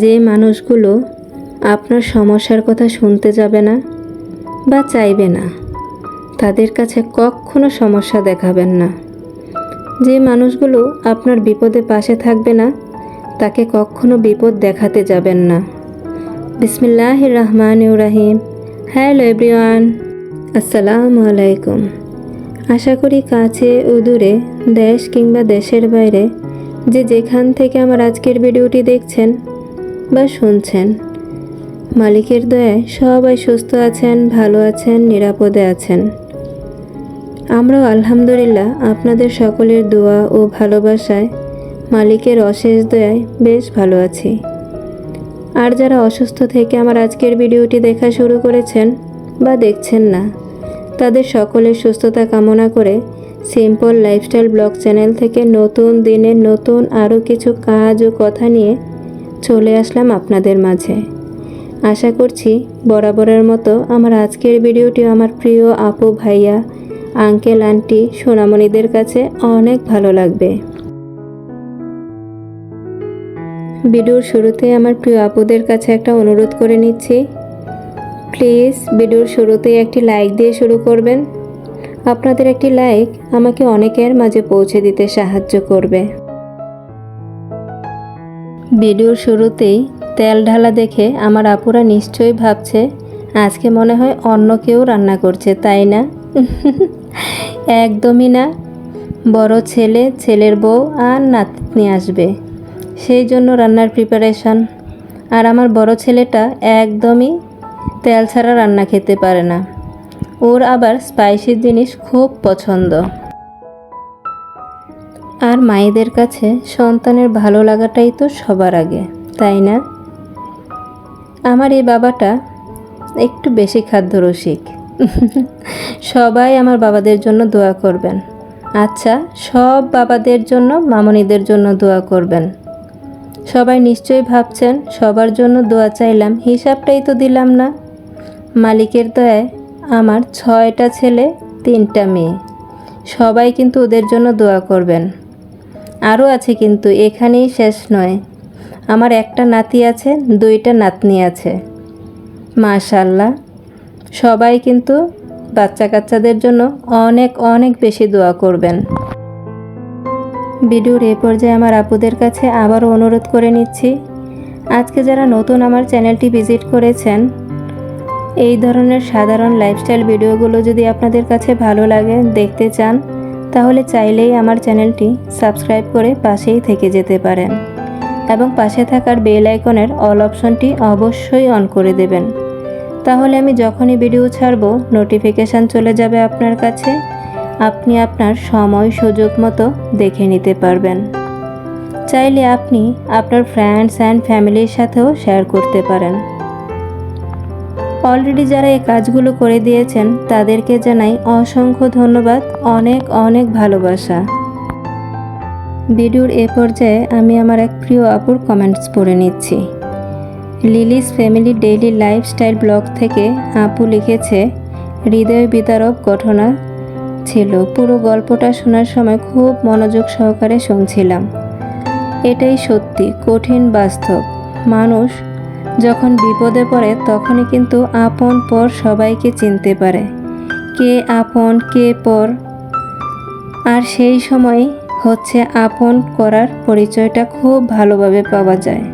যে মানুষগুলো আপনার সমস্যার কথা শুনতে যাবে না বা চাইবে না, তাদের কাছে কখনো সমস্যা দেখাবেন না। যে মানুষগুলো আপনার বিপদে পাশে থাকবে না, তাকে কখনো বিপদ দেখাতে যাবেন না। বিসমিল্লাহ রহমান রাহিম। হ্যালো এভরিওয়ান, আসসালামু আলাইকুম। আশা করি কাছে ও দূরে, দেশ কিংবা দেশের বাইরে, যে যেখান থেকে আমার আজকের ভিডিওটি দেখছেন বা শুনছেন। মালিকের দয়ায় সবাই সুস্থ আছেন, ভালো আছেন, নিরাপদে আছেন। আমরাও আলহামদুলিল্লাহ আপনাদের সকলের দোয়া ও ভালোবাসায় মালিকের অশেষ দয়ায় বেশ ভালো আছি। আর যারা অসুস্থ থেকে আমার আজকের ভিডিওটি দেখা শুরু করেছেন বা দেখছেন না, তাদের সকলের সুস্থতা কামনা করে সিম্পল লাইফস্টাইল ব্লগ চ্যানেল থেকে নতুন দিনের নতুন আরও কিছু কাজ ও কথা নিয়ে চলে আসলাম আপনাদের মাঝে। আশা করছি বরাবরের মতো আমার আজকের ভিডিওটি আমার প্রিয় আপু, ভাইয়া, আঙ্কেল, আন্টি, সোনামণিদের কাছে অনেক ভালো লাগবে। ভিডিওর শুরুতে আমার প্রিয় আপুদের কাছে একটা অনুরোধ করে নিচ্ছি। প্লিজ ভিডিওর শুরুতেই একটি লাইক দিয়ে শুরু করবেন। আপনাদের একটি লাইক আমাকে অনেকের মাঝে পৌঁছে দিতে সাহায্য করবে। ভিডিওর শুরুতেই তেল ঢালা দেখে আমার আপুরা নিশ্চয়ই ভাবছে, আজকে মনে হয় অন্য কেউ রান্না করছে, তাই না? একদমই না। বড় ছেলে, ছেলের বউ আর নাতনি আসবে। সেই জন্য রান্নার প্রিপারেশন আর আমার বড় ছেলেটা একদমই তেল ছাড়া রান্না খেতে পারে না। ওর আবার স্পাইসি জিনিস খুব পছন্দ। আর মায়েদের কাছে সন্তানের ভালো লাগাটাই তো সবার আগে, তাই না? আমার এই বাবাটা একটু বেশি খাদ্য রসিক সবাই আমার বাবাদের জন্য দোয়া করবেন। আচ্ছা সব বাবাদের জন্য মামনিদের জন্য দোয়া করবেন। সবাই নিশ্চয়ই ভাবছেন সবার জন্য দোয়া চাইলাম, হিসাবটাই তো দিলাম না। মালিকের দয়ায় আমার ছয়টা ছেলে, তিনটা মেয়ে। সবাই কিন্তু ওদের জন্য দোয়া করবেন। আরও আছে কিন্তু এখানেই শেষ নয়। আমার একটা নাতি আছে, দুইটা নাতনি আছে। মাশাল্লাহ। সবাই কিন্তু বাচ্চা কাচ্চাদের জন্য অনেক অনেক বেশি দোয়া করবেন। ভিডিওর এ পর্যায়ে আমার আপুদের কাছে আবারও অনুরোধ করে নিচ্ছি, আজকে যারা নতুন আমার চ্যানেলটি ভিজিট করেছেন, এই ধরনের সাধারণ লাইফস্টাইল ভিডিওগুলো যদি আপনাদের কাছে ভালো লাগে, দেখতে চান তাহলে চাইলেই আমার চ্যানেলটি সাবস্ক্রাইব করে পাশেই থেকে যেতে পারেন এবং পাশে থাকার বেল আইকনের অল অপশনটি অবশ্যই অন করে দেবেন। তাহলে আমি যখনই ভিডিও ছাড়ব, নোটিফিকেশান চলে যাবে আপনার কাছে। আপনি আপনার সময়, সুযোগ মতো দেখে নিতে পারবেন। চাইলে আপনি আপনার ফ্রেন্ডস অ্যান্ড ফ্যামিলির সাথেও শেয়ার করতে পারেন। অলরেডি যারা এই কাজগুলো করে দিয়েছেন, তাদেরকে জানাই অসংখ্য ধন্যবাদ, অনেক অনেক ভালোবাসা। ভিডিওর এ পর্যায়ে আমি আমার এক প্রিয় আপুর কমেন্টস পড়ে নিচ্ছি। Lily's family daily lifestyle blog থেকে আপু লিখেছে, হৃদয় বিতারক ঘটনা ছিল। পুরো গল্পটা শোনার সময় খুব মনোযোগ সহকারে শুনছিলাম। এটাই সত্যি, কঠিন, বাস্তব। মানুষ যখন বিপদে পড়ে, তখনই কিন্তু আপন পর সবাইকে চিনতে পারে। কে আপন, কে পর। আর সেই সময় হচ্ছে আপন করার পরিচয়টা খুব ভালোভাবে পাওয়া যায়।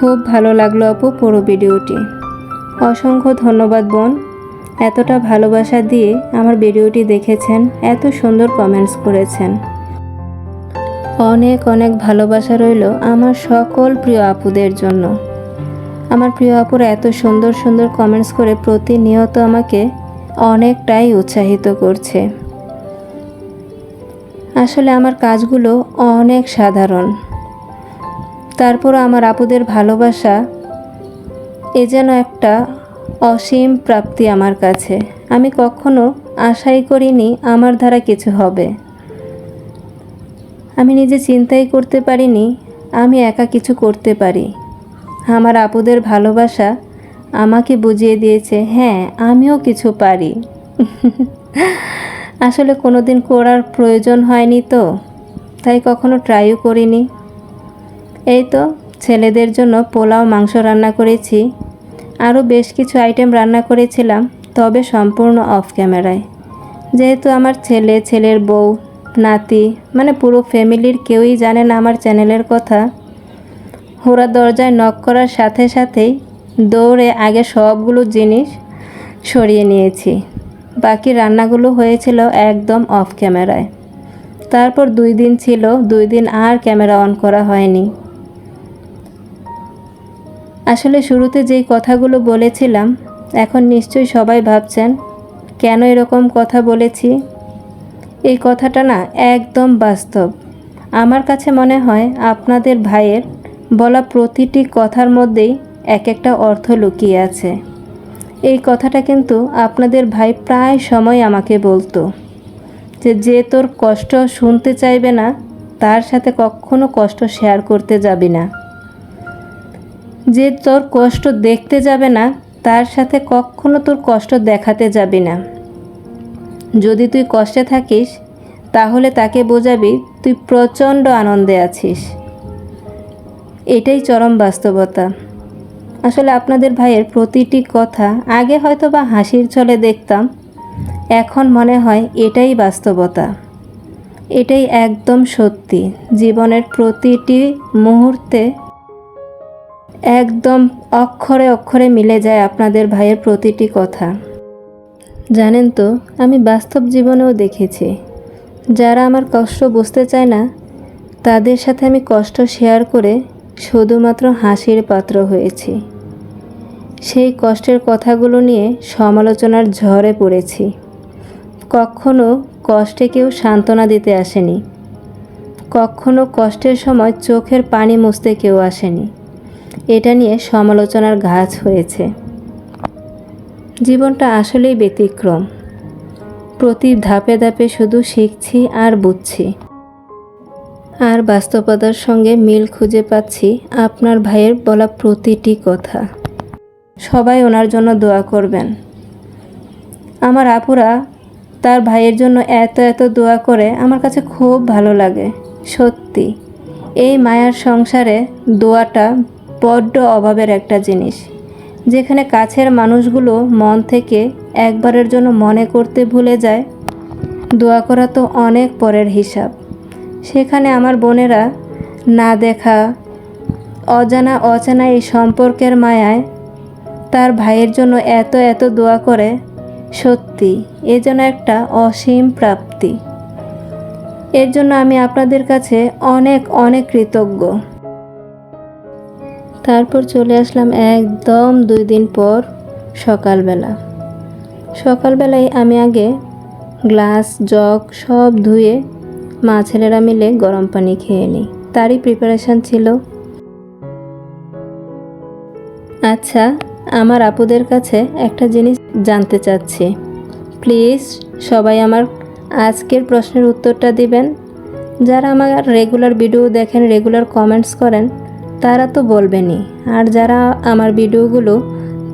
খুব ভালো লাগল আপু পুরো ভিডিওটি। অসংখ্য ধন্যবাদ, বোন। এতটা ভালোবাসা দিয়ে আমার ভিডিওটি দেখেছেন, এত সুন্দর কমেন্টস করেছেন। অনেক অনেক ভালোবাসা রইল আমার সকল প্রিয় আপুদের জন্য। আমার প্রিয় আপুরা এত সুন্দর সুন্দর কমেন্টস করে প্রতিনিয়ত আমাকে অনেকটাই উৎসাহিত করছে। আসলে আমার কাজগুলো অনেক সাধারণ। তারপর আমার আপুদের ভালোবাসা এ যেন একটা অসীম প্রাপ্তি আমার কাছে। আমি কখনো আশাই করিনি আমার দ্বারা কিছু হবে। আমি নিজে চিন্তাই করতে পারিনি, আমি একা কিছু করতে পারি। আমার আপুদের ভালোবাসা আমাকে বুঝিয়ে দিয়েছে হ্যাঁ আমিও কিছু পারি। আসলে কোনো দিন করার প্রয়োজন হয়নি তো, তাই কখনো ট্রাইও করিনি। এই তো, ছেলেদের জন্য পোলাও, মাংস রান্না করেছি, আরও বেশ কিছু আইটেম রান্না করেছিলাম, তবে সম্পূর্ণ অফ ক্যামেরায় যেহেতু আমার ছেলে, ছেলের বউ, নাতি মানে পুরো ফ্যামিলির কেউই জানে না আমার চ্যানেলের কথা হোরা দরজায় নক করার সাথে সাথেই দৌড়ে আগে সবগুলো জিনিস সরিয়ে নিয়েছি। বাকি রান্নাগুলো হয়েছিল একদম অফ ক্যামেরায়। তারপর দুই দিন ছিল, দুই দিন আর ক্যামেরা অন করা হয়নি। আসলে শুরুতে যেই কথাগুলো বলেছিলাম, এখন নিশ্চয়ই সবাই ভাবছেন, কেন এরকম কথা বলেছি? এই কথাটা না একদম বাস্তব। আমার কাছে মনে হয় আপনাদের ভাইয়ের বলা প্রতিটি কথার মধ্যেই এক একটা অর্থ লুকিয়ে আছে। এই কথাটা কিন্তু আপনাদের ভাই প্রায় সময় আমাকে বলতো যে যে তোর কষ্ট শুনতে চাইবে না, তার সাথে কখনো কষ্ট শেয়ার করতে যাবি না। যে তোর কষ্ট দেখতে যাবে না, তার সাথে কখনো তোর কষ্ট দেখাতে যাবি না। যদি তুই কষ্টে থাকিস, তাহলে তাকে বোঝাবি তুই প্রচণ্ড আনন্দে আছিস। এটাই চরম বাস্তবতা। আসলে আপনাদের ভাইয়ের প্রতিটি কথা আগে হয়তো বা হাসির ছলে দেখতাম, এখন মনে হয় এটাই বাস্তবতা। এটাই একদম সত্যি, জীবনের প্রতিটি মুহূর্তে একদম অক্ষরে অক্ষরে মিলে যায় আপনাদের ভাইয়ের প্রতিটি কথা। জানেন তো, আমি বাস্তব জীবনেও দেখেছি, যারা আমার কষ্ট বুঝতে চায় না, তাদের সাথে আমি কষ্ট শেয়ার করে শুধুমাত্র হাসির পাত্র হয়েছি। সেই কষ্টের কথাগুলো নিয়ে সমালোচনার ঝড়ে পড়েছি। কখনো কষ্টে কেউ সান্ত্বনা দিতে আসেনি। কখনো কষ্টের সময় চোখের পানি মুছতে কেউ আসেনি। এটা নিয়ে সমালোচনার ঘাজ হয়েছে। জীবনটা আসলেই ব্যতিক্রম। প্রতি ধাপে ধাপে শুধু শিখছি আর বুঝছি। আর বাস্তবতার সঙ্গে মিল খুঁজে পাচ্ছি আপনার ভাইয়ের বলা প্রতিটি কথা। সবাই ওনার জন্য দোয়া করবেন। আমার আপুরা তার ভাইয়ের জন্য এত এত দোয়া করে আমার কাছে খুব ভালো লাগে, সত্যি। এই মায়ার সংসারে দোয়াটা বড্ড অভাবের একটা জিনিস। যেখানে কাছের মানুষগুলো মন থেকে একবারের জন্য মনে করতে ভুলে যায়, দোয়া করা তো অনেক পরের হিসাব। সেখানে আমার বোনেরা না দেখা, অজানা অচেনা এই সম্পর্কের মায়ায় তার ভাইয়ের জন্য এত এত দোয়া করে, সত্যি এ যেন একটা অসীম প্রাপ্তি। এর জন্য আমি আপনাদের কাছে অনেক অনেক কৃতজ্ঞ। তারপর চলে আসলাম একদম দুই দিন পর সকালবেলা। সকালবেলায় আমি আগে গ্লাস, জগ সব ধুয়ে মা ছেলেরা মিলে গরম পানি খেয়ে নিই। তারই প্রিপারেশান ছিল। আচ্ছা আমার আপুদের কাছে একটা জিনিস জানতে চাচ্ছি। প্লিজ, সবাই আমার আজকের প্রশ্নের উত্তরটা দিবেন। যারা আমার রেগুলার ভিডিও দেখেন রেগুলার কমেন্টস করেন, তারা তো বলবেনই। আর যারা আমার ভিডিওগুলো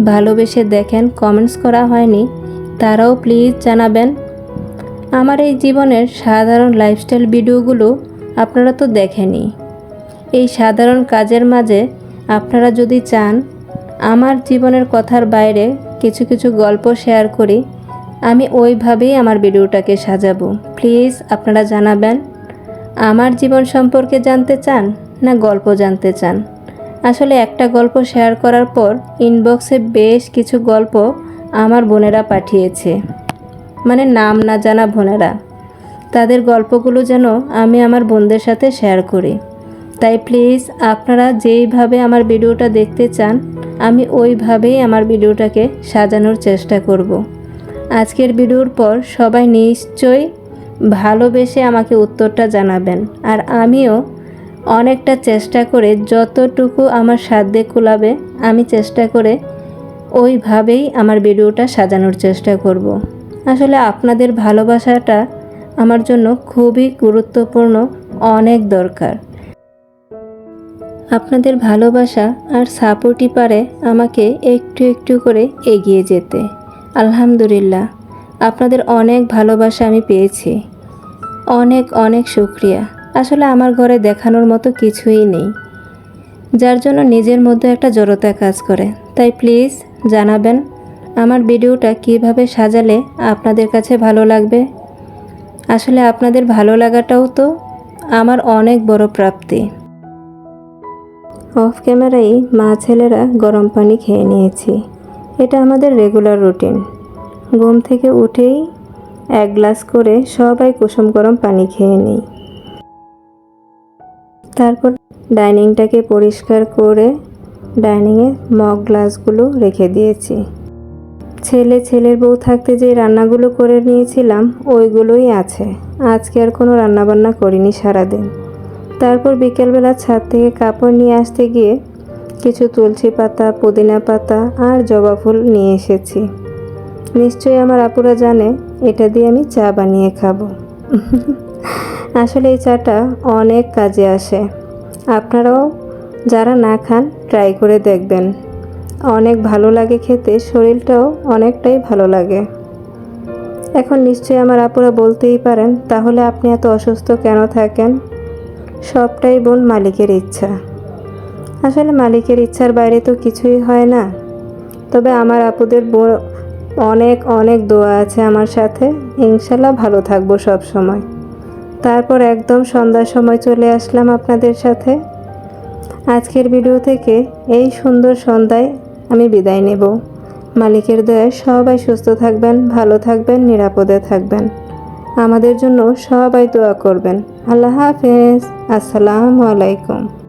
ভালোবেসে দেখেন কমেন্টস করা হয়নি, তারাও প্লিজ জানাবেন। আমার এই জীবনের সাধারণ লাইফস্টাইল ভিডিওগুলো আপনারা তো দেখেনি এই সাধারণ কাজের মাঝে আপনারা যদি চান আমার জীবনের কথার বাইরে কিছু কিছু গল্প শেয়ার করি, আমি ওইভাবেই আমার ভিডিওটাকে সাজাবো। প্লিজ আপনারা জানাবেন, আমার জীবন সম্পর্কে জানতে চান না গল্প জানতে চান? আসলে একটা গল্প শেয়ার করার পর ইনবক্সে বেশ কিছু গল্প আমার বোনেরা পাঠিয়েছে। মানে নাম না জানা বোনেরা তাদের গল্পগুলো যেন আমি আমার বোনদের সাথে শেয়ার করি তাই প্লিজ আপনারা যেইভাবে আমার ভিডিওটা দেখতে চান, আমি ওইভাবেই আমার ভিডিওটাকে সাজানোর চেষ্টা করব। আজকের ভিডিওর পর সবাই নিশ্চয়ই ভালোবেসে আমাকে উত্তরটা জানাবেন, আর আমিও অনেকটা চেষ্টা করে যতটুকু আমার সাধ্যে কুলাবে, আমি চেষ্টা করে ওইভাবেই আমার ভিডিওটা সাজানোর চেষ্টা করব। আসলে আপনাদের ভালোবাসাটা আমার জন্য খুবই গুরুত্বপূর্ণ, অনেক দরকার। আপনাদের ভালোবাসা আর সাপোর্টই পারে আমাকে একটু একটু করে এগিয়ে যেতে। আলহামদুলিল্লাহ, আপনাদের অনেক ভালোবাসা আমি পেয়েছি। অনেক অনেক শুক্রিয়া। আসলে আমার ঘরে দেখানোর মতো কিছুই নেই। যার জন্য নিজের মধ্যে একটা জড়তা কাজ করে। তাই প্লিজ জানাবেন আমার ভিডিওটা কীভাবে সাজালে আপনাদের কাছে ভালো লাগবে? আসলে আপনাদের ভালো লাগাটাও তো আমার অনেক বড় প্রাপ্তি। অফ ক্যামেরায় মা ছেলেরা গরম পানি খেয়ে নিয়েছি। এটা আমাদের রেগুলার রুটিন। ঘুম থেকে উঠেই এক গ্লাস করে সবাই কুসুম গরম পানি খেয়ে নিই। তারপর ডাইনিংটাকে পরিষ্কার করে ডাইনিংয়ে মগ গ্লাসগুলো রেখে দিয়েছি। ছেলে, ছেলের বউ থাকতে যে রান্নাগুলো করে নিয়েছিলাম, ওইগুলোই আছে। আজকে আর কোনো রান্নাবান্না করিনি সারাদিন। তারপর বিকেলবেলা ছাদ থেকে কাপড় নিয়ে আসতে গিয়ে কিছু তুলসী পাতা, পুদিনা পাতা আর জবা ফুল নিয়ে এসেছি। নিশ্চয়ই আমার আপুরা জানে, এটা দিয়ে আমি চা বানিয়ে খাব। আসলে এই চাটা অনেক কাজে আসে। আপনারাও যারা না খান ট্রাই করে দেখবেন। অনেক ভালো লাগে খেতে, শরীরটাও অনেকটাই ভালো লাগে। এখন নিশ্চয়ই আমার আপুরা বলতেই পারেন, তাহলে আপনি এত অসুস্থ কেন থাকেন? সবটাই বোন মালিকের ইচ্ছা। আসলে মালিকের ইচ্ছার বাইরে তো কিছুই হয় না। তবে আমার আপুদের ব- অনেক অনেক দোয়া আছে আমার সাথে। ইনশাল্লাহ ভালো থাকব সব সময় তারপর একদম সন্ধ্যার সময় চলে আসলাম আপনাদের সাথে। আজকের ভিডিও থেকে এই সুন্দর সন্ধ্যায় আমি বিদায় নেব। মালিকের দয়ায় সবাই সুস্থ থাকবেন, ভালো থাকবেন, নিরাপদে থাকবেন। আমাদের জন্য সবাই দোয়া করবেন। আল্লাহ হাফেজ। আসসালামু আলাইকুম।